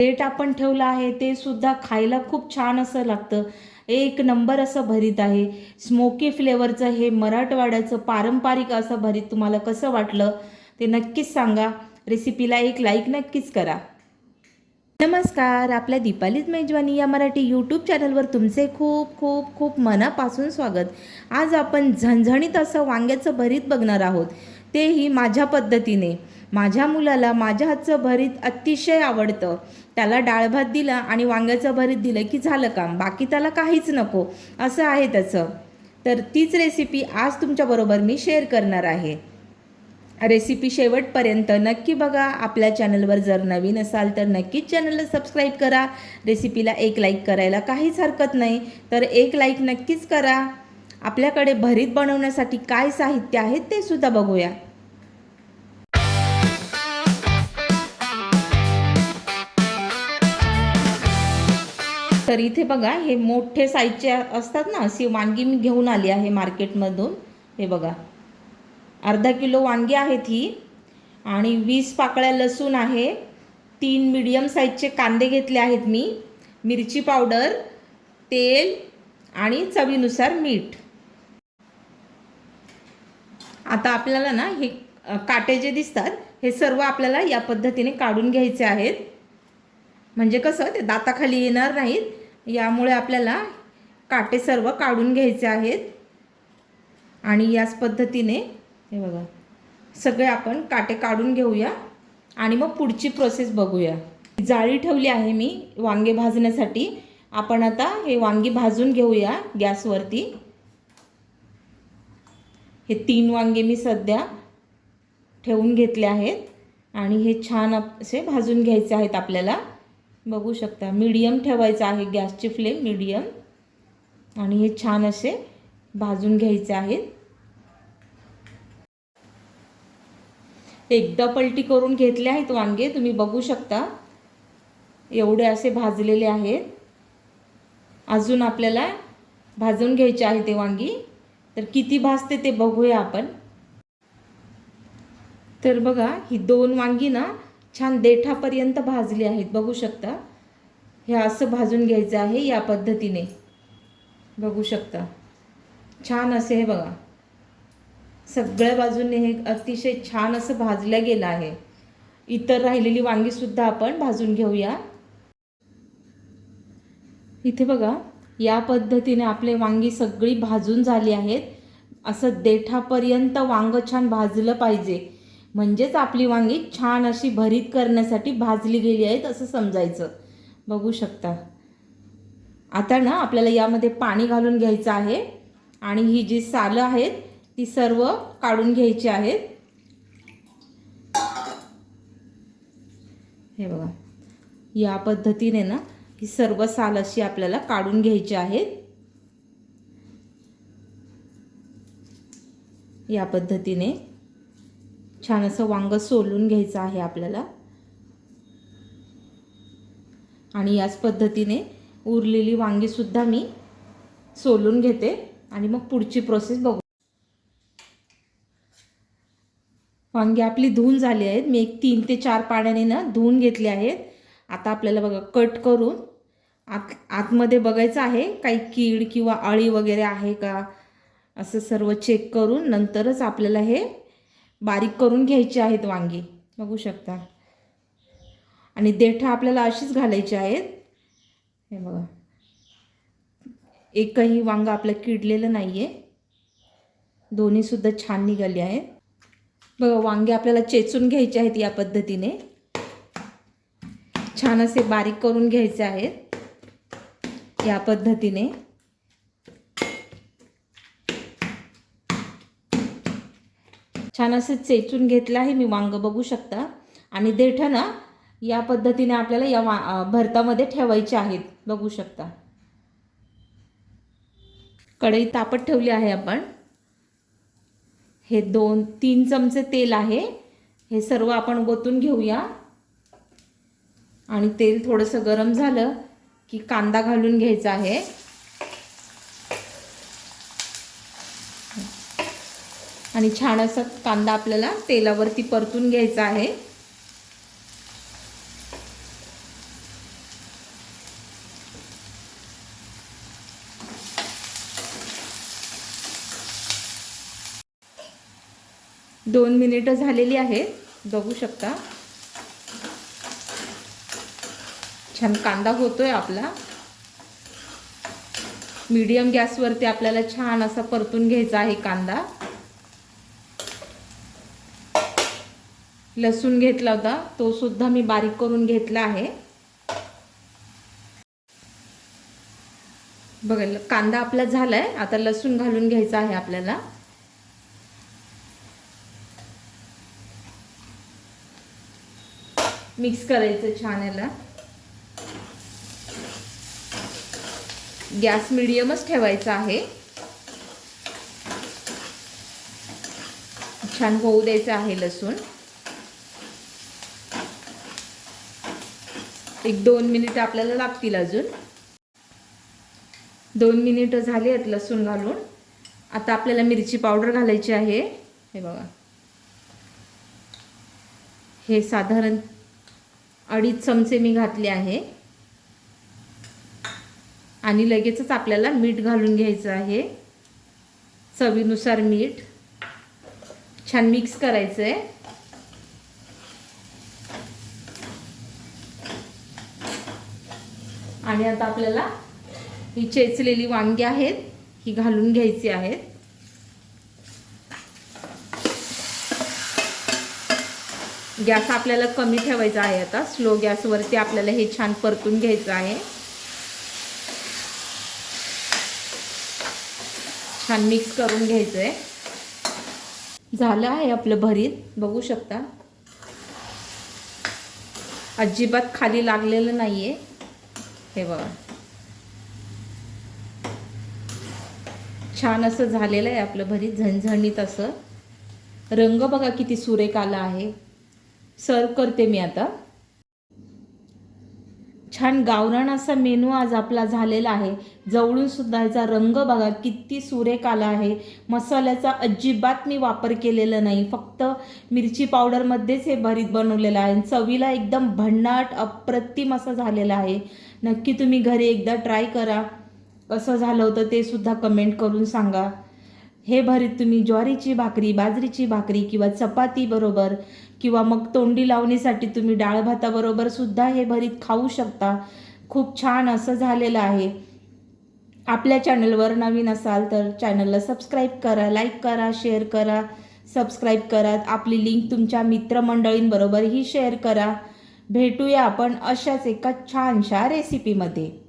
Date आपण ठेवलं आहे ते सुद्धा खायला खूप छान असं लागतं. एक नंबर असं भरीत आहे. स्मोकी फ्लेवरचं हे मराठवाड्याचं पारंपरिक असं भरीत तुम्हाला कसं वाटलं ते नक्कीच सांगा. रेसिपीला एक लाईक नक्कीच करा. नमस्कार आपल्या दीपालीज मेजवानी या मराठी यूट्यूब चॅनलवर तुमचे खूप खूप खूप मनापासून स्वागत. आज आपण झणझणीत असं वांग्याचं भरीत बघणार आहोत. तेही माझ्या पद्धतीने. माझ्या मुलाला माझ्या हातचं भरीत अतिशय आवडतं. त्याला डाळ भात दिला आणि वांग्याचं भरीत दिलं की झालं काम. बाकी त्याला काहीच नको. असं आहे त्याचं. तर तीच रेसिपी आज तुमच्याबरोबर मी शेअर करणार आहे. रेसिपी शेवटपर्यंत नक्की बघा. आपल्या चॅनलवर जर नवीन असाल तर नक्कीच चॅनलला सबस्क्राईब करा. रेसिपीला एक लाईक करायला काहीच हरकत नाही. तर एक लाईक नक्कीच करा. आपल्याकडे भरीत बनवण्यासाठी काय साहित्य आहे ते सुद्धा बघूया. तर इथे बघा हे मोठे साईजचे असतात ना अशी वांगी मी घेऊन आली आहे मार्केटमधून. हे बघा अर्धा किलो वांगी आहेत ही आणि वीस पाकळ्या लसूण आहे. तीन मीडियम साईजचे कांदे घेतले आहेत मी. मिरची पावडर तेल आणि चवीनुसार मीठ. आता आपल्याला ना हे काटे जे दिसतात हे सर्व आपल्याला या पद्धतीने काढून घ्यायचे आहेत. म्हणजे कसं ते दाताखाली येणार नाहीत. यामुळे आपल्याला काटे सर्व काढून घ्यायचे आहेत. आणि याच पद्धतीने हे बघा सगळे आपण काटे काढून घेऊया. आणि मग पुढची प्रोसेस बघूया. जाळी ठेवली आहे मी वांगे भाजण्यासाठी. आपण आता हे वांगी भाजून घेऊया गॅसवरती. हे तीन वांगे मी सध्या ठेवून घेतले आहेत आणि हे छान असे भाजून घ्यायचे आहेत आपल्याला. बघू शकता मीडियम ठेवायचं आहे गॅसची फ्लेम मीडियम आणि हे छान असे भाजून घ्यायचे आहेत. एकदा पलटी करून घेतले आहेत वांगे तुम्ही बघू शकता. एवढे असे भाजलेले आहेत. अजून आपल्याला भाजून घ्यायचे आहे ते वांगी. तर किती भाजते ते बघूया आपण. तर बघा ही दोन वांगी ना छान देठापर्यंत भाजली आहेत बघू शकता. हे असं भाजून घ्यायचं आहे या पद्धतीने. बघू शकता. छान असे हे बघा. सगळ्या बाजूने हे अतिशय छान असं भाजलं गेलं आहे. इतर राहिलेली वांगीसुद्धा आपण भाजून घेऊया. इथे बघा या पद्धतीने आपले वांगी सगळी भाजून झाली आहेत. असं देठापर्यंत वांग छान भाजलं पाहिजे. म्हणजेच आपली वांगी छान अशी भरीत करण्यासाठी भाजली गेली आहेत असं समजायचं. बघू शकता. आता ना आपल्याला यामध्ये पाणी घालून घ्यायचं आहे. आणि ही जी सालं आहेत ती सर्व काढून घ्यायची आहेत. हे बघा. या पद्धतीने ना ही सर्व साल अशी आपल्याला काढून घ्यायची आहेत. या पद्धतीने छान असं वांग सोलून घ्यायचं आहे आपल्याला. आणि याच पद्धतीने उरलेली वांगीसुद्धा मी सोलून घेते आणि मग पुढची प्रोसेस बघू. वांगी आपली धुवून झाली आहेत. मी एक तीन ते चार पाण्याने ना धुवून घेतले आहेत. आता आपल्याला बघा कट करून आत आतमध्ये बघायचं आहे काही कीड किंवा अळी वगैरे आहे का? असं सर्व चेक करून नंतरच आपल्याला हे बारीक करून घ्यायचे आहेत वांगी. बघू शकता. आणि देठं आपल्याला अशीच घालायची आहेत. हे बघा. एकही वांगं आपलं किडलेलं नाही आहे दोन्हीसुद्धा छान निघाली आहेत. बघा वांगे आपल्याला चेचून घ्यायचे आहेत या पद्धतीने. छान असे बारीक करून घ्यायचे आहेत. या पद्धतीने. छान असं चेचून घेतलं आहे मी वांग बघू शकता. आणि देठं ना या पद्धतीने आपल्याला या वा भरतामध्ये ठेवायचे आहेत बघू शकता. कढई तापत ठेवली आहे आपण. हे दोन तीन चमचे तेल आहे. हे सर्व आपण ओतून घेऊया. आणि तेल थोडंसं गरम झालं की कांदा घालून घ्यायचा आहे. आणि छान असा कांदा आपल्याला तेलावरती परतून घ्यायचा आहे. दोन मिनिटं झालेली आहेत. बघू शकता. छान कांदा होतोय आपला. मीडियम गॅसवरती आपल्याला छान असा परतून घ्यायचा आहे कांदा. लसूण घेतला होता तो सुद्धा मी बारीक करून घेतला आहे. बघा कांदा आपला झालाय आता लसूण घालून घ्यायचा आहे आपल्याला. मिक्स करायचं छान याला. गॅस मिडियमच ठेवायचा आहे. छान होऊ द्यायचं आहे लसूण. एक दोन मिनिट आपल्याला लागतील अजून. दोन मिनिटं झाली आहेत लसूण घालून. आता आपल्याला मिरची पावडर घालायची आहे. हे बघा. हे साधारण अडीच चमचे मी घातले आहे. आणि लगेचच आपल्याला मीठ घालून घ्यायचं आहे. चवीनुसार मीठ. छान मिक्स करायचं आहे आणि आता आपल्याला ही चेचलेली वांगी आहेत ही घालून घ्यायची आहेत. गॅस आपल्याला कमी ठेवायचा आहे आता. स्लो गॅसवरती आपल्याला हे छान परतून घ्यायचं आहे. छान मिक्स करून घ्यायचं आहे झालं आहे आपलं भरीत. बघू शकता. अजिबात खाली लागलेलं नाही आहे हे बघा. छान असं झालेलं आहे आपलं भरीत. झणझणीत असं. रंग बघा किती सुरेख आला आहे. सर्व करते मी आता. छान गावरान असा मेनू आज आपला झालेला आहे. जवळून सुद्धा याचा रंग बघा किती सुरेख आला आहे. मसाल्याचा अजिबात मी वापर केलेला नाही. फक्त मिरची पावडरमध्येच हे भरीत बनवलेलं आहे. चवीला एकदम भन्नाट अप्रतिम असं झालेलं आहे. नक्की तुम्ही घरी एकदा ट्राय करा. कसं झालं होतं ते सुद्धा कमेंट करून सांगा. हे भरीत तुम्ही ज्वारीची भाकरी बाजरीची भाकरी किंवा चपातीबरोबर किंवा मग तोंडी लावणीसाठी तुम्ही डाळ भाताबरोबर सुद्धा हे भरीत खाऊ शकता. खूप छान असं झालेलं आहे. आपल्या चॅनलवर नवीन असाल तर चॅनलला सबस्क्राईब करा लाईक करा शेअर करा. सबस्क्राईब करा. आपली लिंक तुमच्या मित्रमंडळींबरोबरही शेअर करा. भेटूया आपण अशाच एका छानशा रेसिपीमध्ये.